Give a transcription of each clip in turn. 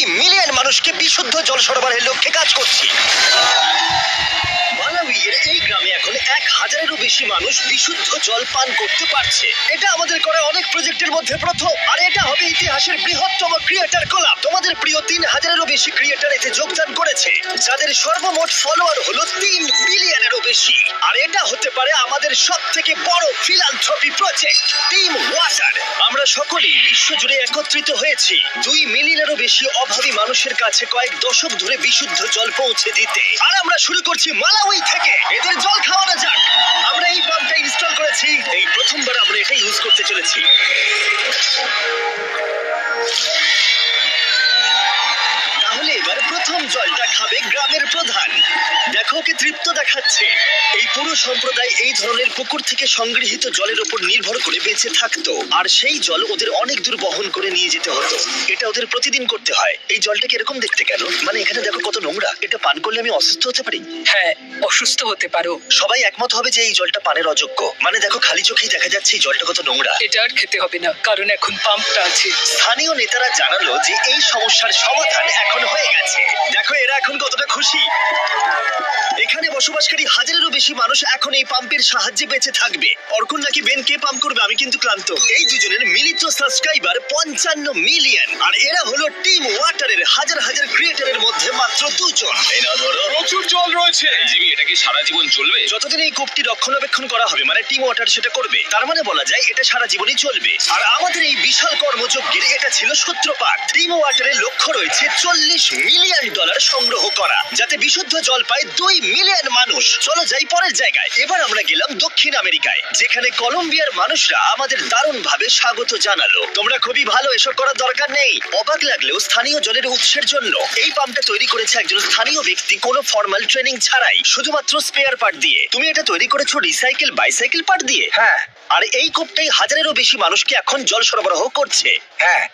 দুই মিলিয়ন মানুষকে বিশুদ্ধ জল সরবরাহের লক্ষ্যে কাজ করছি। মালাউইয়ের এই গ্রামে এখন এক হাজারেরও বেশি মানুষ বিশুদ্ধ জল পান করতে পারছে। এটা আমাদের করা অনেক প্রজেক্টের মধ্যে প্রথম। আর এটা হবে ইতিহাসের বৃহত্তম ক্রিয়েটার তোমাদের প্রিয় তিন হাজারেরও বেশি ক্রিয়েটার এতে যোগদান করেছে। যাদের সর্বমোট ফলোয়ার হলো তিন বিলিয়নেরও বেশি। আর এটা হতে পারে আমাদের সব থেকে বড় ফিলান্থ্রপি প্রজেক্ট টিম ওয়াটার আমরা সকলেই বিশ্বজুড়ে একত্রিত হয়েছি। দুই মিলিয়নেরও বেশি অভাবী মানুষের কাছে কয়েক দশক ধরে বিশুদ্ধ জল পৌঁছে দিতে। আর আমরা শুরু করছি মালাউই থেকে। এদের জল খাওয়ানো যাক। আমরা এই পাম্পটা ইনস্টল করেছি। এই প্রথমবার আমরা এটা ইউজ করতে চলেছি তাহলে এবার প্রথম জলটা খাবে গ্রামের প্রধান দেখো ওকে তৃপ্ত দেখাচ্ছে। এই পুরো সম্প্রদায় এই ধরনের পুকুর থেকে সংগৃহীত জলের উপর নির্ভর করে বেঁচে থাকতো। আর সেই জল ওদের অনেক দূর বহন করে নিয়ে যেতে হতো। এটা ওদের প্রতিদিন করতে হয়। এই জলটাকে এরকম দেখতে কেন? মানে এখানে দেখো কত নোংরা। এটা পান করলে আমি অসুস্থ হতে পারি? হ্যাঁ অসুস্থ হতে পারো। সবাই একমত হবে যে এই জলটা পানের অযোগ্য। মানে দেখো খালি চোখেই দেখা যাচ্ছে এই জলটা কত নোংরা। এটা আর খেতে হবে না কারণ এখন পাম্পটা আছে। স্থানীয় নেতারা জানালো যে এই সমস্যার সমাধান এখন হয়ে গেছে। দেখো এরা এখন কতটা খুশি। এখানে বসবাসকারী হাজারেরও বেশি মানুষ এখন এই পাম্পের সাহায্যে বেঁচে থাকবে। অর্কুন নাকি বেন কে পাম্প করবে? আমি কিন্তু ক্লান্ত। এই দুজনের মিলিত সাবস্ক্রাইবার পঞ্চান্ন মিলিয়ন আর এরা হলো টিম ওয়াটারের হাজার হাজার ক্রিয়েটারের মধ্যে মাত্র দুজন। নাও ধরো প্রচুর জল রয়েছে। জিমি, এটা কি সারা জীবন চলবে? যতদিন এই কূপটি রক্ষণাবেক্ষণ করা হবে মানে টিম ওয়াটার সেটা করবে, তার মানে বলা যায় এটা সারা জীবনই চলবে। আর আমাদের এই বিশাল কর্মযজ্ঞের এটা ছিল সূত্রপাত। টিম ওয়াটারের লক্ষ্য রয়েছে চল্লিশ মিলিয়ন ডলার সংগ্রহ করা, যাতে বিশুদ্ধ জল পায় দুই মিলিয়ন মানুষ। চলো যাই পরের জায়গায়। এবার আমরা গেলাম দক্ষিণ আমেরিকায় যেখানে কলম্বিয়ার মানুষরা আমাদের দারুণ ভাবে স্বাগত জানালো। তোমরা খুবই ভালো এসব করার দরকার নেই। অবাক লাগলেও স্থানীয় জলের উৎসের জন্য এই পাম্পটা তৈরি করেছে একজন স্থানীয় ব্যক্তি কোনো ফর্মাল ট্রেনিং ছাড়াই শুধুমাত্র স্পেয়ার পার্ট দিয়ে। তুমি এটা তৈরি করেছ রিসাইকেল বাইসাইকেল পার্ট দিয়ে? হ্যাঁ। আর এই কূপটাই হাজারেরও বেশি মানুষকে এখন জল সরবরাহ করছে। হ্যাঁ।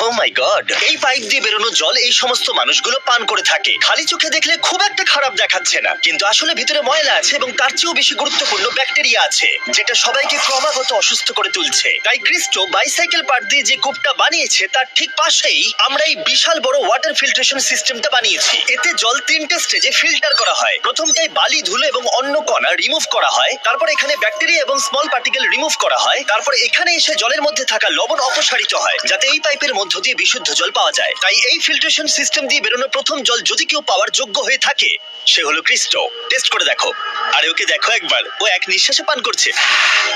ও মাই গড এই পাইপ দিয়ে বেরোনো জল এই সমস্ত মানুষগুলো পান করে থাকে। খালি চোখে দেখলে খুব একটা খারাপ দেখাচ্ছে না। কিন্তু আসলে ভিতরে ময়লা আছে এবং তার চেয়েও বেশি গুরুত্বপূর্ণ ব্যাকটেরিয়া আছে, যেটা সবাইকে ক্রমাগত অসুস্থ করে তুলছে। তাই ক্রিস্টো বাইসাইকেল পার্ট দিয়ে যে কূপটা বানিয়েছে, তার ঠিক পাশেই আমরা এই বিশাল বড় ওয়াটার ফিল্ট্রেশন সিস্টেমটা বানিয়েছি। এতে জল তিনটে স্টেজে ফিল্টার করা হয়। প্রথমটাই বালি, ধুলো এবং অন্য কণা রিমুভ করা হয়। তারপর এখানে ব্যাকটেরিয়া এবং স্মল পার্টিকেল রিমুভ করা হয়। তারপর এখানে এসে জলের মধ্যে থাকা লবণ অপসারিত হয়, যাতে এই পাইপের মধ্য দিয়ে বিশুদ্ধ জল পাওয়া যায়। তাই এই ফিল্ট্রেশন সিস্টেম দিয়ে বেরোনো প্রথম জল যদি কেউ পাওয়ার যোগ্য হয়ে থাকে সে হলো ক্রিস্টো টেস্ট করে দেখো। আরে ওকে দেখো একবার। ও এক নিঃশ্বাসে পান করছে।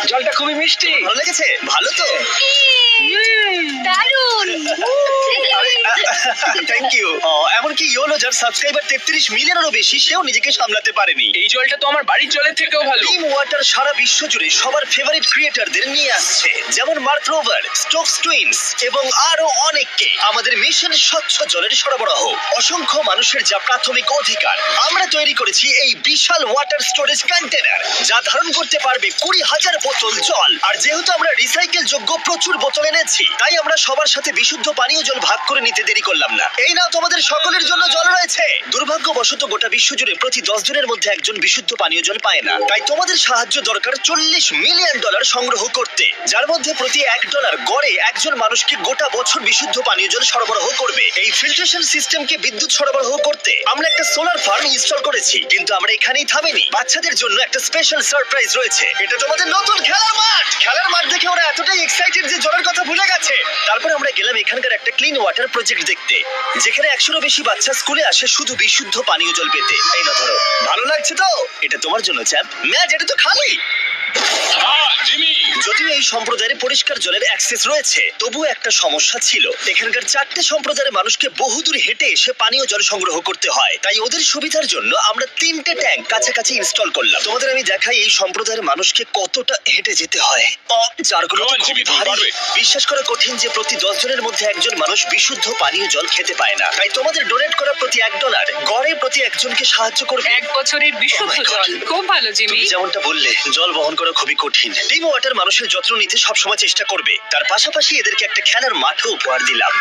জলটা খুবই মিষ্টি। ভালো লেগেছে? ভালো তো। দারুণ। থ্যাংক ইউ এমনকি ইয়োলো যার সাবস্ক্রাইবার তেত্রিশ মিলিয়নেরও বেশি সেও নিজেকে সামলাতে পারেনি। এই জলটা তো আমার বাড়ির জলের থেকেও ভালো। টিম ওয়াটার সারা বিশ্ব জুড়ে সবার ফেভারিট ক্রিয়েটারদের নিয়ে আসছে। যেমন মার্ক রোভার স্টোকস টুইন্স এবং আরও অনেককে। আমাদের মিশন স্বচ্ছ জলের সরবরাহ। অসংখ্য মানুষের যা প্রাথমিক অধিকার। আমরা তৈরি করেছি এই বিশাল ওয়াটার স্টোরেজ কন্টেনার যা ধারণ করতে পারবে কুড়ি হাজার বোতল জল। আর যেহেতু আমরা রিসাইকেল যোগ্য প্রচুর বোতল এনেছি, তাই আমরা সবার সাথে বিশুদ্ধ পানীয় জল ভাগ করে নিতে দেরি করলাম না। এই নাও তোমাদের সকলের জন্য জল রয়েছে। দুর্ভাগ্যবশত গোটা বিশ্ব জুড়ে প্রতি দশ জনের মধ্যে একজন বিশুদ্ধ পানীয় জল পায় না। তাই তোমাদের সাহায্য দরকার চল্লিশ মিলিয়ন ডলার সংগ্রহ করতে, যার মধ্যে প্রতি এক ডলার গড়ে একজন মানুষকে গোটা বছর বিশুদ্ধ পানীয় জল সরবরাহ করবে। এই ফিল্ট্রেশন সিস্টেমকে বিদ্যুৎ সরবরাহ করতে আমরা একটা সোলার ফার্ম ইনস্টল করেছি, কিন্তু আমরা এখানেই থামিনি। বাচ্চাদের জন্য একটা স্পেশাল সারপ্রাইজ রয়েছে। এটা তোমাদের নতুন খেলার মাঠ! খেলার মাঠ দেখে ওরা এতটাই এক্সাইটেড যে জলের কথা ভুলে গেছে। তারপর আমরা গেলাম এখানকার একটা ক্লিন ওয়াটার প্রজেক্ট দেখতে, যেখানে একশোরও বেশি বাচ্চা স্কুলে আসে শুধু বিশুদ্ধ পানীয় জল পেতে। এই না ধরো। ভালো লাগছে তো? এটা তোমার জন্য চ্যাম্প ম্যাচ এটা তো খালি! যদিও এই সম্প্রদায়ের পরিষ্কার জলের অ্যাক্সেস রয়েছে তবুও একটা সমস্যা ছিল। এখানকার চারটে সম্প্রদায়ের মানুষকে বহুদূর হেঁটে এসে পানীয় জল সংগ্রহ করতে হয়। তাই ওদের সুবিধার জন্য আমরা তিনটে ট্যাঙ্ক কাছাকাছি ইনস্টল করলাম। তোমাদের আমি দেখাই এই সম্প্রদায়ের মানুষকে কতটা হেঁটে যেতে হয়। যারগুলো খুব ভারী। বিশ্বাস করা কঠিন যে প্রতি দশ জনের মধ্যে একজন মানুষ বিশুদ্ধ পানীয় জল খেতে পায় না। তাই তোমাদের ডোনেট করা প্রতি এক ডলার গড়ে প্রতি একজনকে সাহায্য করবে। এক বছরের বিশুদ্ধ Oh জল। খুব ভালো জিমি। যেমনটা বললে জল বহন করা খুবই কঠিন। টিম ওয়াটার মানুষের যত্ন নিতে সবসময় চেষ্টা করবে। তার পাশাপাশি এদেরকে একটা খেলার মাঠও উপহার দিলাম।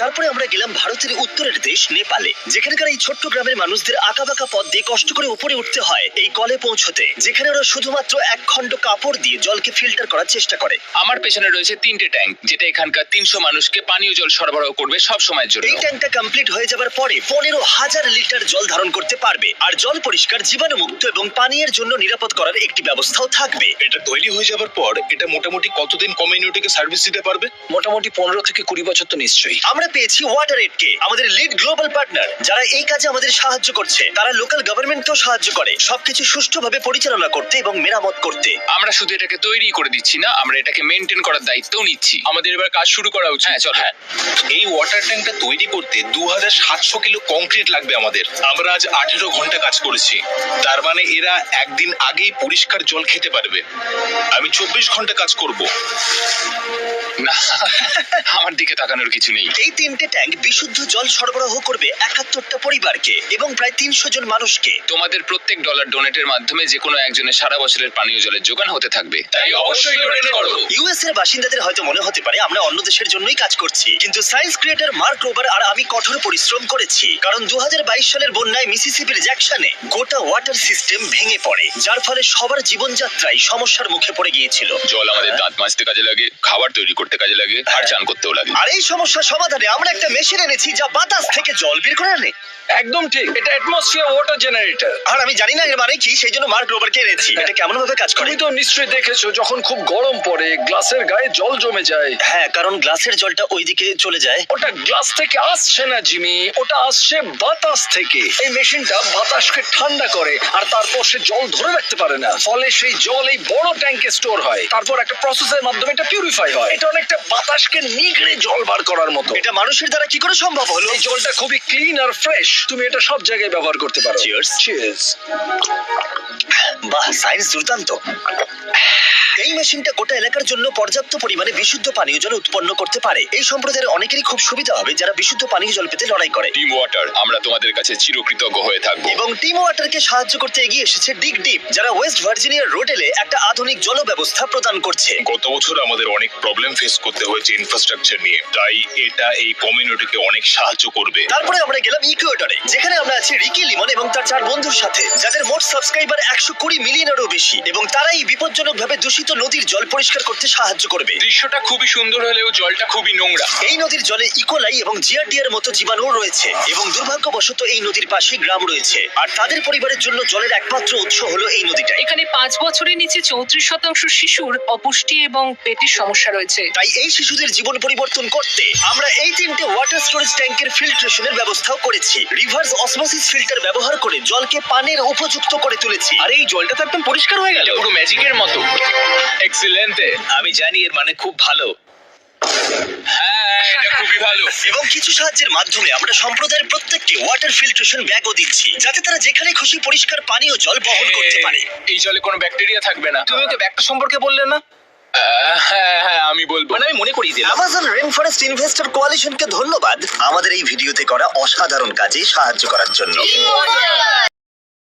তারপরে আমরা গেলাম ভারতের উত্তরের দেশ নেপালে। যেখানকার এই ছোট্ট গ্রামের মানুষদের আঁকাবাঁকা পথ দিয়ে কষ্ট করে উপরে উঠতে হয় এই কলে পৌঁছতে। যেখানে ওরা শুধুমাত্র এক খণ্ড কাপড় দিয়ে জলকে ফিল্টার করার চেষ্টা করে। আমার পেছনে রয়েছে তিনটে ট্যাঙ্ক যেটা এখানকার তিনশো মানুষকে পানীয় জল সরবরাহ করবে সব সময়ের জন্য। এই ট্যাঙ্কটা কমপ্লিট হয়ে যাবার পরে পনেরো হাজার লিটার জল ধারণ করতে পারবে। আর জল পরিষ্কার জীবাণুমুক্ত এবং পানীয়ের জন্য নিরাপদ করার একটি ব্যবস্থাও থাকবে। এটা তৈরি হয়ে যাবার পর এটা মোটামুটি কতদিন কমিউনিটিকে সার্ভিস দিতে পারবে? মোটামুটি পনেরো থেকে কুড়ি বছর তো নিশ্চয়ই। আমরা পেয়েছি ওয়াটার এডকে আমাদের লিড গ্লোবাল পার্টনার যারা এই কাজে আমাদের সাহায্য করছে। তারা লোকাল গভর্নমেন্টকেও সাহায্য করে সবকিছু সুষ্ঠুভাবে পরিচালনা করতে এবং মেরামত করতে। আমরা শুধু এটাকে তৈরি করে দিচ্ছি না আমরা এটাকে মেনটেন করার দায়িত্বও নিচ্ছি। আমাদের এবার কাজ শুরু করা উচিত। হ্যাঁ চল। হ্যাঁ। এই ওয়াটার ট্যাঙ্কটা তৈরি করতে দু হাজার সাতশো কিলো কংক্রিট লাগবে আমাদের। আমরা আজ আঠেরো ঘণ্টা কাজ করেছি। তার মানে এরা একদিন আগেই পরিষ্কার জল খেতে পারবে। আমি চব্বিশ ঘণ্টা কাজ করব। না আমার দিকে তাকানোর কিছু নেই। এই তিনটে ট্যাঙ্ক বিশুদ্ধ জল সরবরাহ করবে একাত্তরটা পরিবারকে এবং প্রায় তিনশো জন মানুষকে। তোমাদের প্রত্যেক ডলার ডোনেটের মাধ্যমে যে কোনো একজনের সারা বছরের পানীয় জলের যোগান হতে থাকবে। তাই অবশ্যই ডোনেট করো। ইউএস এর বাসিন্দাদের হয়তো মনে হতে পারে আমরা অন্য দেশের জন্যই কাজ করছি কিন্তু সায়েন্স ক্রিয়েটর মার্ক রোবার আর আমি কঠোর পরিশ্রম করেছি কারণ দু হাজার বাইশ সালের বন্যায় মিসিসিপির জ্যাকসনে গোটা ওয়াটার সিস্টেম ভেঙে পড়ে যার ফলে সবার জীবনযাত্রায় সমস্যার মুখে পড়ে গিয়েছিল। জল আমাদের দাঁত মাজতে কাজে লাগে খাবার তৈরি করতে কাজে লাগে আর চান করতেও লাগে। আর এই সমস্যা সমাধানে আমরা একটা মেশিন এনেছি যা বাতাস থেকে জল বের করে আনে। একদম ঠিক এটা অ্যাটমসফিয়ার ওয়াটার জেনারেটর আর আমি জানি না এর মানে কি সেই জন্য মার্ক রোবারকে এনেছি। এটা কেমন ভাবে কাজ করে? তুমি তো নিশ্চয়ই দেখেছ যখন খুব গরম পড়ে গ্লাসের গায়ে জল জমে যায়। হ্যাঁ কারণ গ্লাসের জলটা ওইদিকে চলে যায়। ওটা গ্লাস থেকে আসছে না জিমি ওটা আসছে বাতাস থেকে। এই মেশিনটা বাতাসকে ঠান্ডা করে আর তারপর সে জল ধরে রাখতে পারে না। ফলে সেই জল এই বড় ট্যাঙ্কে স্টোর হয়। তারপর একটা প্রসেসের মাধ্যমে এটা পিউরিফাই হয়। এটা অনেকটা বাতাসকে নিগড়ে জল বার করার মতো। এটা মানুষের দ্বারা কি করে সম্ভব হলো? এই জলটা খুবই ক্লিন আর ফ্রেশ তুমি এটা সব জায়গায় ব্যবহার করতে পারো। চিয়ার্স চিয়ার্স বাহ সায়েন্স দুর্দান্ত। এই মেশিনটা গোটা এলাকার জন্য পর্যাপ্ত পরিমাণে বিশুদ্ধ পানীয় জল উৎপন্ন করতে পারে। এই সম্প্রদায়ের অনেকেরই খুব সুবিধা হবে যারা বিশুদ্ধ পানীয় জল পেতে লড়াই করে। টিম ওয়াটার আমরা তোমাদের কাছে চিরকৃতজ্ঞ হয়ে থাকব। এবং টিম ওয়াটারকে সাহায্য করতে এগিয়ে এসেছে ডিগ ডিপ যারা ওয়েস্ট ভার্জিনিয়ার রোডেলে একটা আধুনিক জল ব্যবস্থা প্রদান করছে। গত বছর আমাদের অনেক প্রবলেম ফেস করতে হয়েছে ইনফ্রাস্ট্রাকচার নিয়ে। তাই এটা এই কমিউনিটিকে অনেক সাহায্য করবে। তারপরে আমরা গেলাম ইকুয়েটরে যেখানে আমরা আছি রিকি লিমন এবং তার চার বন্ধুর সাথে যাদের মোট সাবস্ক্রাইবার একশো কুড়ি মিলিয়নেরও বেশি এবং তারাই বিপজ্জনক ভাবে দূষিত নদীর জল পরিষ্কার করতে সাহায্য করবে। দৃশ্যটা খুবই সুন্দর হলেও জলটা খুবই নোংরা। এই নদীর জলে ইকোলাই এবং জিয়ারডিয়ার মতো জীবাণু রয়েছে এবং দুর্ভাগ্যবশত এই নদীর পাশে গ্রাম রয়েছে। আর তাদের পরিবারের জন্য জলের একমাত্র উৎস হলো এই নদীটাই। এখানে পাঁচ বছরের নিচে চৌত্রিশ শতাংশ শিশুর অপুষ্টি এবং পেটের সমস্যা রয়েছে। তাই এই শিশুদের জীবন পরিবর্তন করতে আমরা এই তিনটে ওয়াটার স্টোরেজ ট্যাঙ্কের ফিল্ট্রেশনের ব্যবস্থাও করেছি। রিভার্স অসমোসিস ফিল্টার ব্যবহার করে জলকে পানের উপযুক্ত করে তুলেছি। আর এই জলটা তো একদম পরিষ্কার হয়ে গেল। পুরো ম্যাজিকের মতো। এক্সিলেন্টে আমি জানি এর মানে খুব ভালো। হ্যাঁ এটা খুবই ভালো। এবং কিছু সাহায্যের মাধ্যমে আমরা সম্প্রদায়ের প্রত্যেককে ওয়াটার ফিল্ট্রেশন ব্যাগও দিচ্ছি যাতে তারা যেখানে খুশি পরিষ্কার পানীয় জল বহন করতে পারে। এই জলে কোনো ব্যাকটেরিয়া থাকবে না। তুমি ওকে ব্যাগটা সম্পর্কে বললে না? আহ, হ্যাঁ হ্যাঁ আমি বলব। মানে আমি মনে করিয়ে দিলাম। অ্যামাজন রেন ফরেস্ট ইনভেস্টর কোয়ালিশনকে ধন্যবাদ আমাদের এই ভিডিওতে করা অসাধারণ কাজে সাহায্য করার জন্য।